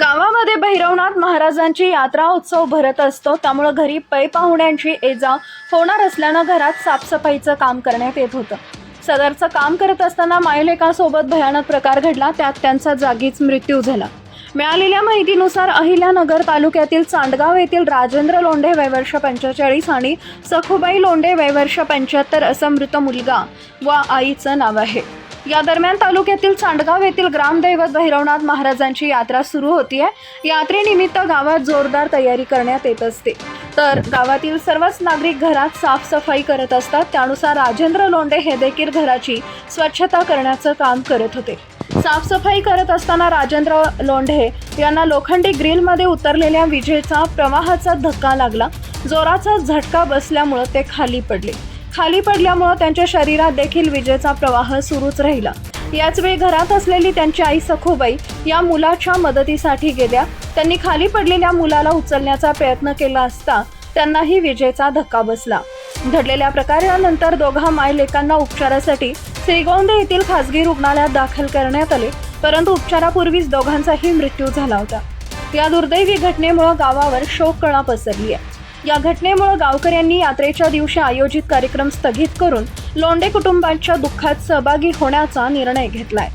गावामध्ये भैरवनाथ महाराजांची यात्रा उत्सव भरत असतो. त्यामुळं घरी पै पाहुण्यांची ये जा होणार असल्यानं घरात साफसफाईचं काम करण्यात येत होतं. सदरचं काम करत असताना मायलेकासोबत भयानक प्रकार घडला. त्यात त्यांचा जागीच मृत्यू झाला. मिळालेल्या माहितीनुसार अहिल्यानगर तालुक्यातील चांडगाव येथील राजेंद्र लोंढे वयवर्ष पंचेचाळीस आणि सखुबाई लोंढे वयवर्ष पंच्याहत्तर असं मृत मुलगा व आईचं नाव आहे. या दरम्यान तालुक्यातील चांडगाव येथील ग्रामदैवत भैरवनाथ महाराजांची यात्रा सुरू होती आहे यात्रेनिमित्त गावात जोरदार तयारी करण्यात येत असते. तर गावातील सर्वच नागरिक घरात साफसफाई करत असतात. त्यानुसार राजेंद्र लोंढे हे देखील घराची स्वच्छता करण्याचं काम करत होते. साफसफाई करत असताना राजेंद्र लोंढे यांना लोखंडी ग्रिलमध्ये उतरलेल्या विजेचा प्रवाहाचा धक्का लागला. जोराचा झटका बसल्यामुळं ते खाली पडले. खाली पडल्यामुळं त्यांच्या शरीरात देखील विजेचा प्रवाह सुरूच राहिला. याचवेळी घरात असलेली त्यांची आई सखोबाई या मुलाच्या मदतीसाठी गेल्या. त्यांनी खाली पडलेल्या मुलाला उचलण्याचा प्रयत्न केला असता त्यांनाही विजेचा धक्का बसला. घडलेल्या प्रकारानंतर दोघा मायलेकांना उपचारासाठी श्रीगोंदे येथील खासगी रुग्णालयात दाखल करण्यात आले परंतु उपचारापूर्वीच दोघांचाही मृत्यू झाला होता. या दुर्दैवी घटनेमुळे गावावर शोककळा पसरली आहे या घटनेमुळे गावकऱ्यांनी यात्रेच्या दिवशी आयोजित कार्यक्रम स्थगित करून लोंडे कुटुंबांच्या दुःखात सहभागी होण्याचा निर्णय घेतलाय.